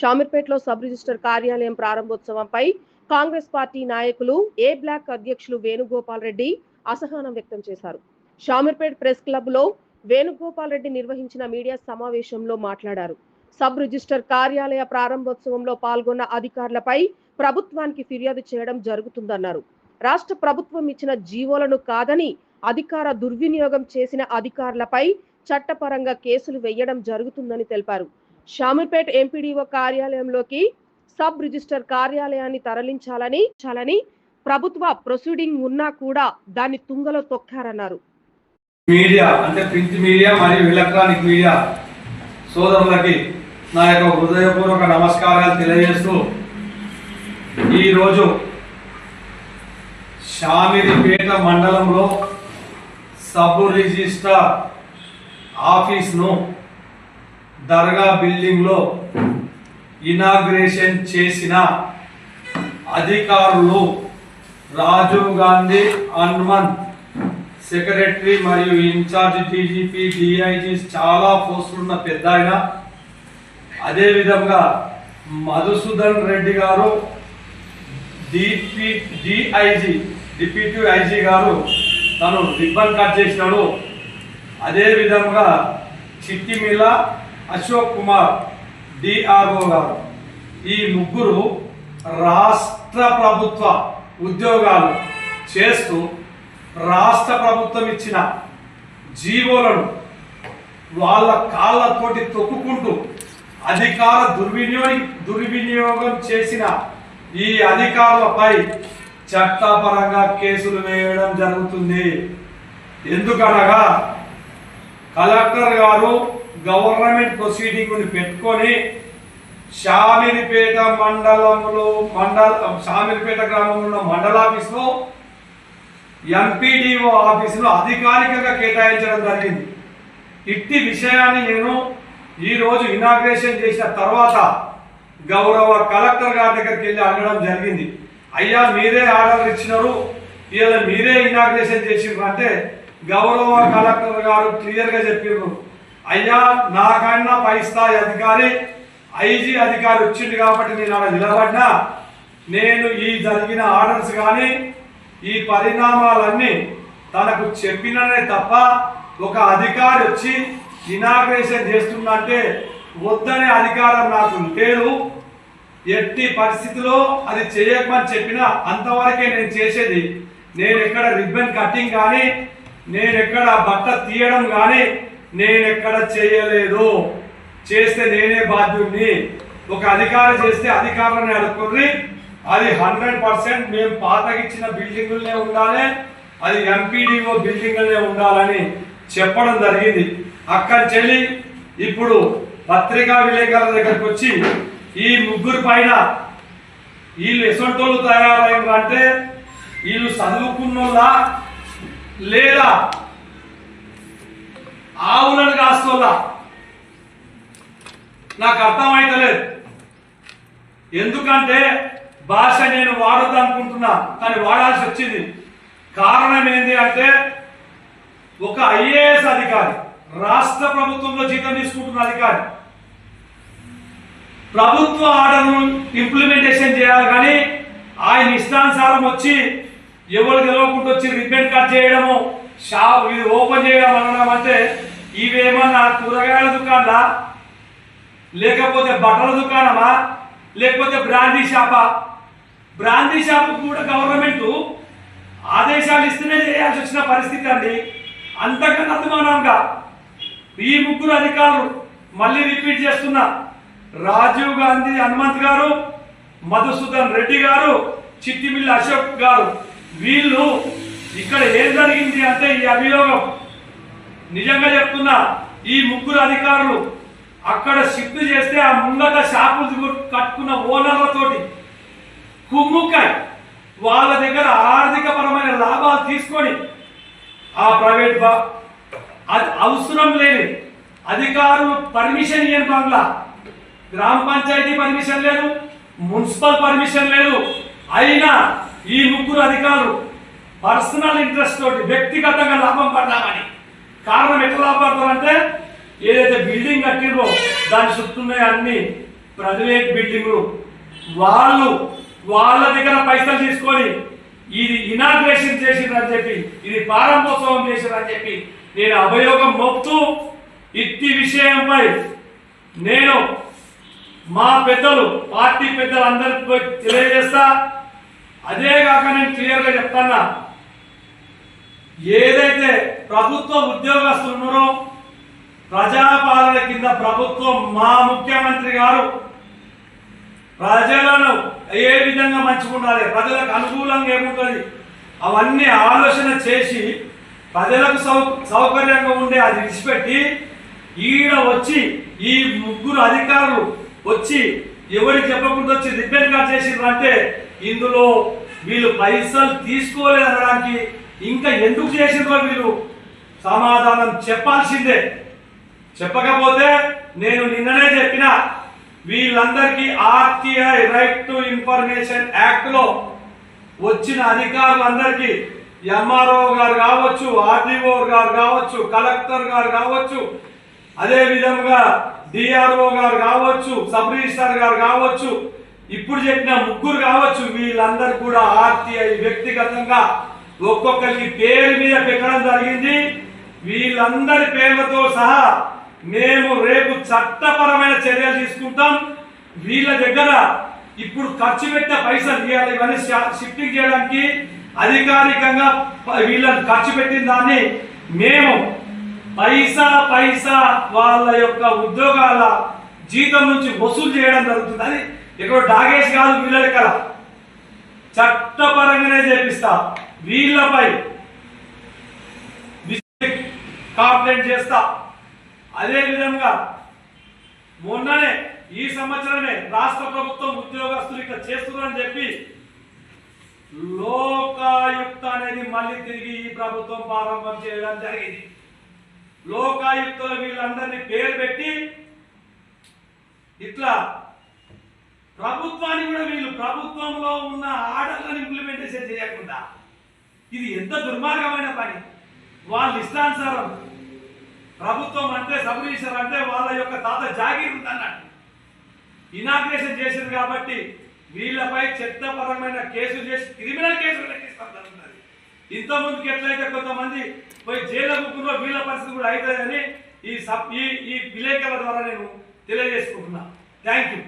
షామీర్పేటలో sub register కార్యాలయం ప్రారంభోత్సవంపై Congress party నాయకులు ఏ black అధ్యక్షులు వేణుగోపాల్ రెడ్డి అసహనం వ్యక్తం చేశారు. షామీర్పేట్ ప్రెస్ క్లబ్లో వేణుగోపాల్ రెడ్డి నిర్వహించిన మీడియా సమావేశంలో మాట్లాడారు. సబ్ రిజిస్టర్ కార్యాలయ ప్రారంభోత్సవంలో పాల్గొన్న అధికారులపై ప్రభుత్వానికి ఫిర్యాదు చేయడం జరుగుతుందన్నారు. రాష్ట్ర ప్రభుత్వం ఇచ్చిన జీవోలను కాదని అధికార దుర్వినియోగం చేసిన అధికారులపై చట్టపరంగా కేసులు వేయడం జరుగుతుందని తెలిపారు. షామీర్పేట ఎంపీడీఓ కార్యాలయంలోకి సబ్ రిజిస్టర్ కార్యాలయాన్ని తరలించాలని చాలని ప్రభుత్వ ప్రొసీడింగ్ ఉన్నా కూడా దాన్ని తుంగలో తొక్కారన్నారు. మీడియా అంటే ప్రింట్ మీడియా మరియు ఎలక్ట్రానిక్ మీడియా సోదరులకి నా యొక్క హృదయపూర్వక నమస్కారాలు తెలియజేస్తూ ఈరోజు షామిరిపేట మండలంలో సబ్ రిజిస్ట్రార్ ఆఫీస్ను దర్గా బిల్డింగ్లో ఇనాగ్రేషన్ చేసిన అధికారులు రాజీవ్ గాంధీ హనుమన్ సెక్రటరీ మరియు ఇన్ఛార్జ్ డీజీపీ డిఐజీ చాలా పోస్టులున్న పెద్ద ఆయన. అదేవిధంగా మధుసూదన్ రెడ్డి గారు డిపి డిఐజీ డిప్యూటీ ఐజీ గారు తను రిబ్బన్ కట్ చేసినాడు. అదేవిధంగా చిట్టిమిల అశోక్ కుమార్ డిఆర్ఓ గారు. ఈ ముగ్గురు రాష్ట్ర ప్రభుత్వ ఉద్యోగాలు చేస్తూ రాష్ట్ర ప్రభుత్వం ఇచ్చిన జీవోలను వాళ్ళ కాళ్ళతోటి తొక్కుకుంటూ అధికార దుర్వినియోగం దుర్వినియోగం చేసిన ఈ అధికారులపై చట్టపరంగా కేసులు వేయడం జరుగుతుంది. ఎందుకనగా కలెక్టర్ గారు గవర్నమెంట్ ప్రొసీడింగ్ని పెట్టుకొని షామిరిపేట మండలంలో మండల షామిరిపేట గ్రామంలో ఉన్న మండల ఆఫీస్లో ఎంపీడీఓ ఆఫీసులో అధికారికంగా కేటాయించడం జరిగింది. ఇట్టి విషయాన్ని నేను ఈరోజు ఇనాగ్రేషన్ చేసిన తర్వాత గౌరవ కలెక్టర్ గారి దగ్గరికి వెళ్ళి అడగడం జరిగింది. అయ్యా మీరే ఆర్డర్ ఇచ్చినారు ఇలా మీరే ఇనాగ్రేషన్ చేసిండ్రు అంటే గౌరవ కలెక్టర్ గారు క్లియర్గా చెప్పిర్రు. అయ్యా నాకన్నా పై స్థాయి అధికారి ఐజీ అధికారి వచ్చింది కాబట్టి నేను అక్కడ నిలబడినా నేను ఈ జరిగిన ఆర్డర్స్ కానీ ఈ పరిణామాలన్నీ తనకు చెప్పిననే తప్ప ఒక అధికారి వచ్చి ఇనాగ్రేషన్ చేస్తుందంటే వద్దనే అధికారం నాకు లేదు. ఎట్టి పరిస్థితిలో అది చేయకమని చెప్పినా అంతవరకే నేను చేసేది. నేను ఎక్కడ రిబ్బన్ కటింగ్ కానీ నేను ఎక్కడ బట్ట తీయడం కానీ నేను ఎక్కడ చేయలేదు. చేస్తే నేనే బాధ్యుడిని. ఒక అధికారి చేస్తే అధికారులను అడుక్కొని అది హండ్రెడ్ పర్సెంట్ మేము పాతకిచ్చిన బిల్డింగులనే ఉండాలి అది ఎంపీడీఓ బిల్డింగులనే ఉండాలని చెప్పడం జరిగింది. అక్కడి చెల్లి ఇప్పుడు పత్రికా విలేకరుల దగ్గరకు వచ్చి ఈ ముగ్గురు పైన వీళ్ళు ఎసొంటోళ్ళు తయారైన అంటే వీళ్ళు చదువుకున్నోళ్ళ లేదా ఆవులను కాస్తోళ్ళ నాకు అర్థమైతలేదు. ఎందుకంటే భాష నేను వాడద్దు అనుకుంటున్నా కానీ వాడాల్సి వచ్చింది. కారణం ఏంటి అంటే ఒక ఐఏఎస్ అధికారి రాష్ట్ర ప్రభుత్వంలో జీతం తీసుకుంటున్న అధికారి. ప్రభుత్వ ఆర్డర్ను ఇంప్లిమెంటేషన్ చేయాలి కానీ ఆయన ఇష్టానుసారం వచ్చి ఎవరు గెలవకుండా వచ్చి రిబ్బన్ కట్ చేయడము షాప్ ఇది ఓపెన్ చేయడం అనడం అంటే ఇవేమన్నా కూరగాయల దుకాణా లేకపోతే బట్టల దుకాణమా? లేకపోతే బ్రాందీ షాపా? బ్రాందీ షాప్ కూడా గవర్నమెంట్ ఆదేశాలు ఇస్తేనే చేయాల్సి వచ్చిన పరిస్థితి అండి. అంతకన్నా అభిమానంగా ఈ ముగ్గురు అధికారులు మళ్ళీ రిపీట్ చేస్తున్నా. రాజీవ్ గాంధీ హనుమంత్ గారు మధుసూదన్ రెడ్డి గారు చిట్టిమిల్లి అశోక్ గారు వీళ్ళు ఇక్కడ ఏం జరిగింది అంటే ఈ అభియోగం. నిజంగా చెప్తున్నా ఈ ముగ్గురు అధికారులు అక్కడ షిఫ్ట్ చేస్తే ఆ ముంగట షాపులు కట్టుకున్న ఓనర్లతోటి కుమ్ముకాయ్ వాళ్ళ దగ్గర ఆర్థిక పరమైన లాభాలు తీసుకొని ఆ ప్రైవేట్ బా అది అవసరం లేని అధికారులు పర్మిషన్ ఇవ్వని బంగ్లా. గ్రామ పంచాయతీ పర్మిషన్ లేదు మున్సిపల్ పర్మిషన్ లేదు. అయినా ఈ ముగ్గురు అధికారులు పర్సనల్ ఇంట్రెస్ట్ తోటి వ్యక్తిగతంగా లాభం పడ్డామని కారణం ఎట్లా లాభపడతారంటే ఏదైతే బిల్డింగ్ కట్టిరో దాని చుట్టూనే అన్ని ప్రైవేట్ బిల్డింగ్లు. వాళ్ళు వాళ్ళ దగ్గర పైసలు తీసుకొని ఇది ఇనాగ్రేషన్ అని చెప్పి ఇది ప్రారంభోత్సవం చేసిండ్రని చెప్పి నేను అభయోగం మోపుతూ ఇట్టి విషయంపై నేను మా పెద్దలు పార్టీ పెద్దలు అందరికి పోయి తెలియజేస్తా. అదే కాక నేను క్లియర్గా చెప్తానా ఏదైతే ప్రభుత్వ ఉద్యోగస్తులు ఉన్నారో ప్రజాపాలన కింద ప్రభుత్వం మా ముఖ్యమంత్రి గారు ప్రజలను ఏ విధంగా మంచిగా ఉండాలి ప్రజలకు అనుకూలంగా ఏముంటుంది అవన్నీ ఆలోచన చేసి ప్రజలకు సౌ సౌకర్యంగా ఉండే అది విడిచిపెట్టి ఈడ వచ్చి ఈ ముగ్గురు అధికారులు వచ్చి ఎవరికి చెప్పకుండా వచ్చి రిబ్బన్ కట్ చేసిండ్రు అంటే ఇందులో వీళ్ళు పైసలు తీసుకోలేదనడానికి ఇంకా ఎందుకు చేసిందో మీరు? సమాధానం చెప్పాల్సిందే. చెప్పకపోతే నేను నిన్ననే చెప్పిన వీళ్ళందరికీ ఆర్టీఐ రైట్ టు ఇన్ఫర్మేషన్ యాక్ట్లో వచ్చిన అధికారులందరికీ ఎంఆర్ఓ గారు కావచ్చు ఆర్డీఓ గారు కావచ్చు కలెక్టర్ గారు కావచ్చు అదే విధంగా డిఆర్ఓ గారు కావచ్చు సబ్ రిజిస్టార్ గారు కావచ్చు ఇప్పుడు చెప్పిన ముగ్గురు కావచ్చు వీళ్ళందరూ కూడా ఆర్టీఐ వ్యక్తిగతంగా ఒక్కొక్కరికి పేరు మీద పెట్టడం జరిగింది. వీళ్ళందరి పేర్లతో సహా మేము రేపు చట్టపరమైన చర్యలు తీసుకుంటాం. వీళ్ళ దగ్గర ఇప్పుడు ఖర్చు పెట్టిన పైసలు ఇవ్వాలి. ఇవన్నీ షిఫ్టింగ్ చేయడానికి అధికారికంగా వీళ్ళని ఖర్చు పెట్టిన దాన్ని మేము పైసా పైసా వాళ్ళ యొక్క ఉద్యోగాల జీతం నుంచి వసూలు చేయడం జరుగుతుంది. అది ఇక్కడ డాగేష్ కాదు వీళ్ళ లెక్కల. చట్టపరంగానే చేపిస్తా. వీళ్ళపై కంప్లైంట్ చేస్తా. అదే విధంగా మొన్ననే ఈ సంవత్సరమే రాష్ట్ర ప్రభుత్వం ఉద్యోగస్తులు ఇట్లా చేస్తున్నారని చెప్పి లోకాయుక్త అనేది మళ్ళీ తిరిగి ఈ ప్రభుత్వం ప్రారంభం చేయడం జరిగింది. లోకాయుక్తలు వీళ్ళందరినీ పేరు పెట్టి ఇట్లా ప్రభుత్వాన్ని కూడా వీళ్ళు ప్రభుత్వంలో ఉన్న ఆర్డర్లను ఇంప్లిమెంటేషన్ చేయకుండా ఇది ఎంత దుర్మార్గమైన పని. వాళ్ళ ఇష్టానుసారం ప్రభుత్వం అంటే సబ్ అంటే వాళ్ళ యొక్క తాత జాగీర్ ఉందన్నట్టు ఇనాగ్రేషన్ చేసింది కాబట్టి వీళ్ళపై చట్టపరమైన కేసులు చేసి క్రిమినల్ కేసులు లెక్కిస్తాం జరుగుతుంది. ఇంత ఎట్లయితే కొంతమంది పోయి జైల కూర్చున్న వీళ్ళ పరిస్థితి కూడా అవుతుందని ఈ సబ్ ఈ ఈ విలేకరుల ద్వారా నేను తెలియజేసుకుంటున్నా. Thank you.